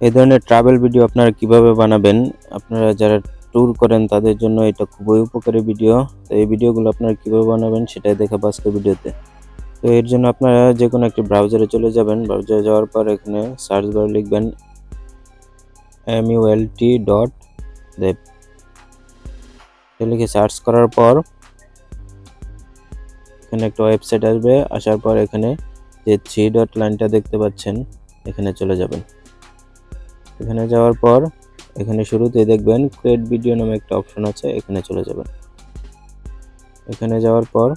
এই ধরনের travel video আপনারা কীভাবে বানাবেন, আপনারা যারা ট্যুর করেন তাদের জন্য এটা খুবই উপকারী ভিডিও তো এই ভিডিওগুলো আপনারা কীভাবে বানাবেন সেটাই দেখাবো আজকের ভিডিওতে তো এর জন্য আপনারা যে কোনো একটি ব্রাউজারে চলে যাবেন। ব্রাউজারে যাওয়ার পর এখানে সার্চ বারে লিখবেন এম টি ডট দেব লিখে সার্চ করার পর এখানে একটা ওয়েবসাইট আসবে। আসার পর এখানে যে থ্রি ডট লাইনটা দেখতে পাচ্ছেন, এখানে চলে যাবেন। এখানে যাওয়ার পর এখানে শুরুতে দেখবেন ক্রিয়েট ভিডিও নামে একটা অপশন আছে, এখানে চলে যাবেন। এখানে যাওয়ার পর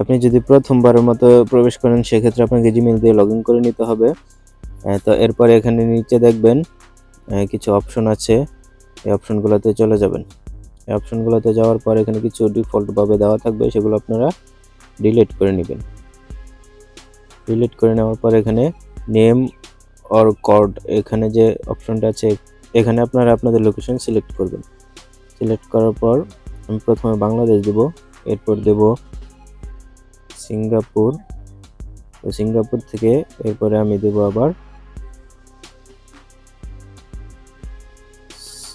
আপনি যদি প্রথমবারের মতো প্রবেশ করেন, সেক্ষেত্রে আপনাকে জিমেল দিয়ে লগ করে নিতে হবে। তো এরপরে এখানে নিচে দেখবেন কিছু অপশন আছে। এই অপশনগুলোতে চলে যাবেন। এই অপশনগুলোতে যাওয়ার পর এখানে কিছু ডিফল্টভাবে দেওয়া থাকবে, সেগুলো আপনারা ডিলিট করে নেবেন। ডিলিট করে নেওয়ার পর এখানে নেম অর কড এখানে যে অপশনটা আছে, এখানে আপনারা আপনাদের লোকেশন সিলেক্ট করবেন। সিলেক্ট করার পর আমি প্রথমে বাংলাদেশ দেব, এরপর দেব সিঙ্গাপুর। সিঙ্গাপুর থেকে এরপরে আমি দেব আবার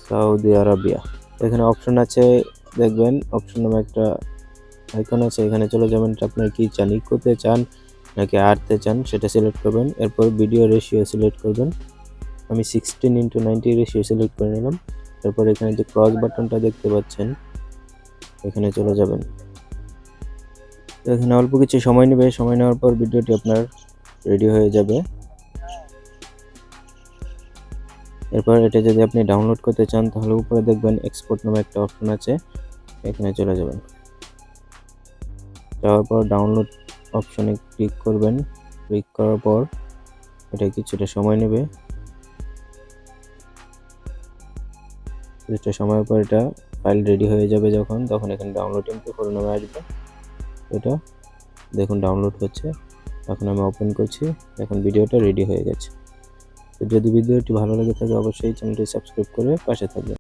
সৌদি আরবিয়া। এখানে অপশন আছে, দেখবেন অপশন নামে একটা আইকন আছে, এখানে চলে যাবেন। আপনার কি চান ইকোতে চান নাকি আরতে চান, সেটা সিলেক্ট করবেন। এরপর ভিডিও রেশিও সিলেক্ট করবেন। আমি sixteen into ninety ratio select করে নিলাম। তারপর এখানে যে ক্রস বাটনটা দেখতে পাচ্ছেন, এখানে চলে যাবেন। এখানে অল্প কিছু সময় নেবে। সময় নেওয়ার পর ভিডিওটি আপনার রেডি হয়ে যাবে। এরপর এটা যদি আপনি ডাউনলোড করতে চান, তাহলে উপরে দেখবেন এক্সপোর্ট নামে একটা অপশন আছে। এখানে চলে যাবেন। যাওয়ার পর ডাউনলোড অপশনে ক্লিক করবেন। ক্লিক করার পর এটা কিছুটা সময় নেবে। কিছুটা সময় পর এটা ফাইল রেডি হয়ে যাবে যখন, তখন এখানে ডাউনলোড এমপি ফোর নামে আসবে। এটা দেখুন ডাউনলোড হচ্ছে। এখন আমি ওপেন করছি। এখন ভিডিওটা রেডি হয়ে গেছে। যদি ভিডিওটি ভালো লাগে থাকে অবশ্যই চ্যানেলটি সাবস্ক্রাইব করে পাশে থাকবেন।